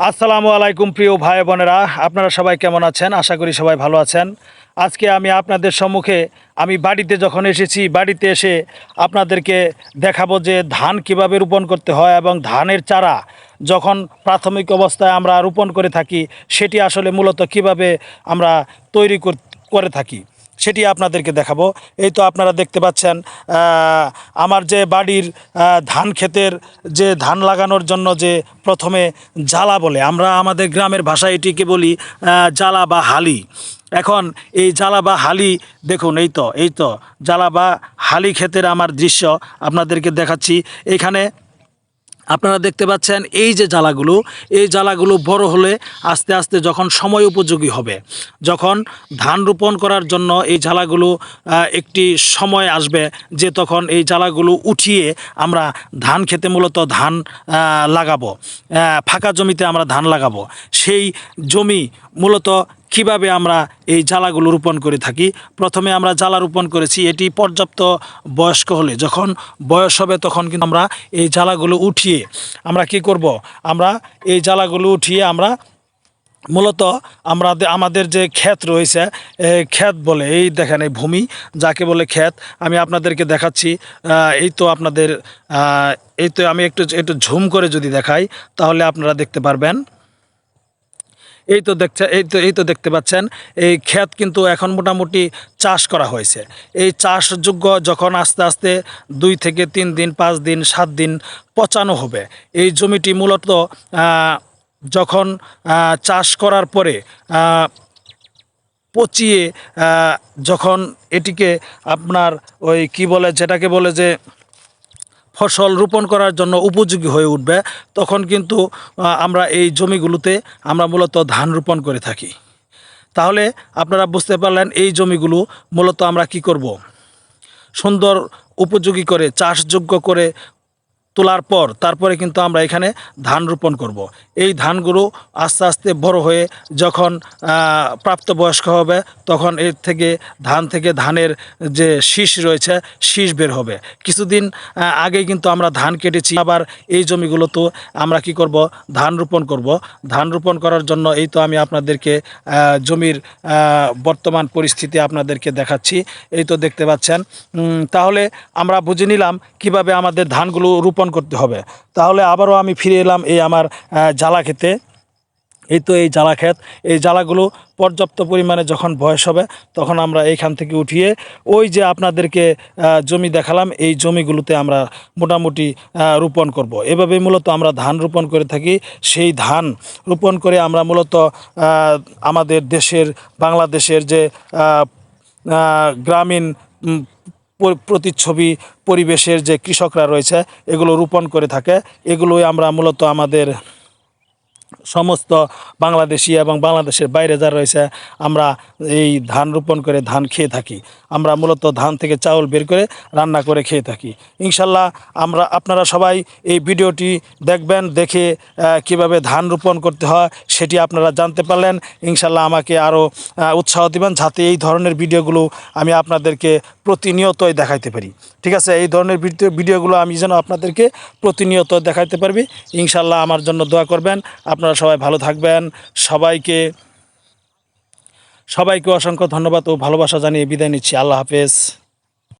আসসালামু আলাইকুম, প্রিয় ভাই বোনেরা। আপনারা সবাই কেমন আছেন? আশা করি সবাই ভালো আছেন। আজকে আমি আপনাদের সম্মুখে, আমি বাড়িতে যখন এসেছি, বাড়িতে এসে আপনাদেরকে দেখাবো যে ধান কীভাবে রোপণ করতে হয় এবং ধানের চারা যখন প্রাথমিক অবস্থায় আমরা রোপণ করে থাকি, সেটি আসলে মূলত কীভাবে আমরা তৈরি কর- থাকি। সেটি আপনাদেরকে দেখাবো। এই তো আপনারা দেখতে পাচ্ছেন আমার যে বাড়ির ধান ক্ষেতের যে ধান লাগানোর জন্য যে প্রথমে জ্বালা বলে, আমরা আমাদের গ্রামের ভাষায় এটিকে বলি জ্বালা বা হালি। এখন এই জ্বালা বা হালি, দেখুন, এই তো এই তো, জ্বালা বা হালি ক্ষেতের আমার দৃশ্য আপনাদেরকে দেখাচ্ছি। এখানে আপনারা দেখতে পাচ্ছেন এই যে জ্বালাগুলো, এই জ্বালাগুলো বড় হলে আস্তে আস্তে যখন সময় উপযোগী হবে, যখন ধান রোপণ করার জন্য এই জ্বালাগুলো একটি সময় আসবে যে তখন এই জ্বালাগুলো উঠিয়ে আমরা ধান খেতে মূলত ধান লাগাবো ফাঁকা জমিতে আমরা ধান লাগাবো। সেই জমি মূলত কীভাবে আমরা এই জ্বালাগুলো রোপণ করে থাকি? প্রথমে আমরা জ্বালা রোপণ করেছি, এটি পর্যাপ্ত বয়স্ক হলে। যখন বয়স হবে তখন কিন্তু আমরা এই জ্বালাগুলো উঠিয়ে আমরা কি করব? আমরা এই জ্বালাগুলো উঠিয়ে আমরা মূলত আমরা আমাদের যে ক্ষেত রয়েছে ক্ষেত বলে, এই দেখেন এই ভূমি, যাকে বলে ক্ষেত, আমি আপনাদেরকে দেখাচ্ছি। এই তো আপনাদের এই তো আমি একটু একটু ঝুম করে যদি দেখাই, তাহলে আপনারা দেখতে পারবেন। এই তো দেখছে, এই তো এই তো দেখতে পাচ্ছেন, এই ক্ষেত কিন্তু এখন মোটামুটি চাষ করা হয়েছে। এই চাষযোগ্য যখন আস্তে আস্তে দুই থেকে তিন দিন, পাঁচ দিন, সাত দিন পচানো হবে। এই জমিটি মূলত যখন চাষ করার পরে পচিয়ে যখন এটিকে আপনার ওই কি বলে, যেটাকে বলে যে ফসল রোপণ করার জন্য উপযোগী হয়ে উঠবে, তখন কিন্তু আমরা এই জমিগুলোতে আমরা মূলত ধান রোপণ করে থাকি। তাহলে আপনারা বুঝতে পারলেন এই জমিগুলো মূলত আমরা কি করব? সুন্দর, উপযোগী করে, চাষযোগ্য করে তোলার পর তারপরে কিন্তু আমরা এখানে ধান রোপণ করব। এই ধানগুলো আস্তে আস্তে বড় হয়ে যখন প্রাপ্তবয়স্ক হবে, তখন এর থেকে ধান থেকে ধানের যে শীষ রয়েছে, শীষ বের হবে। কিছুদিন আগে কিন্তু আমরা ধান কেটেছি, আবার এই জমিগুলোতে আমরা কি করব? ধান রোপণ করব। ধান রোপণ করার জন্য এই তো আমি আপনাদেরকে জমির বর্তমান পরিস্থিতি আপনাদেরকে দেখাচ্ছি। এই তো দেখতে পাচ্ছেন। তাহলে আমরা বুঝে নিলাম কীভাবে আমাদের ধানগুলো রোপণ করতে হবে। তাহলে আবারও আমি ফিরে এলাম এই আমার জ্বালা খেতে। এই তো এই জ্বালা ক্ষেত। এই জ্বালাগুলো পর্যাপ্ত পরিমাণে যখন বয়স হবে, তখন আমরা এইখান থেকে উঠিয়ে ওই যে আপনাদেরকে জমি দেখালাম, এই জমিগুলোতে আমরা মোটামুটি রোপণ করব। এভাবে মূলত আমরা ধান রোপণ করে থাকি। সেই ধান রোপণ করে আমরা মূলত আমাদের দেশের, বাংলাদেশের যে গ্রামীণ প্রতিচ্ছবি পরিবেশের যে কৃষকরা রয়েছে এগুলো রোপণ করে থাকে। এগুলোই আমরা মূলত আমাদের সমস্ত বাংলাদেশি এবং বাংলাদেশের বাইরে যারা রয়েছে, আমরা এই ধান রোপণ করে ধান খেয়ে থাকি। আমরা মূলত ধান থেকে চাউল বের করে রান্না করে খেয়ে থাকি। ইনশাল্লাহ আমরা, আপনারা সবাই এই ভিডিওটি দেখবেন, দেখে কীভাবে ধান রোপণ করতে হয় সেটি আপনারা জানতে পারলেন। ইনশাল্লাহ আমাকে আরও উৎসাহ দেবেন যাতে এই ধরনের ভিডিওগুলো আমি আপনাদেরকে প্রতিনিয়তই দেখাইতে পারি। ঠিক আছে, এই ধরনের ভিডিও, ভিডিওগুলো আমি যেন আপনাদেরকে প্রতিনিয়ত দেখাইতে পারবি। ইনশাল্লাহ আমার জন্য দোয়া করবেন। আপনারা সবাই ভালো থাকবেন। সবাইকে সবাইকে অসংখ্য ধন্যবাদ ও ভালোবাসা জানিয়ে বিদায় নিচ্ছি। আল্লাহ হাফেজ।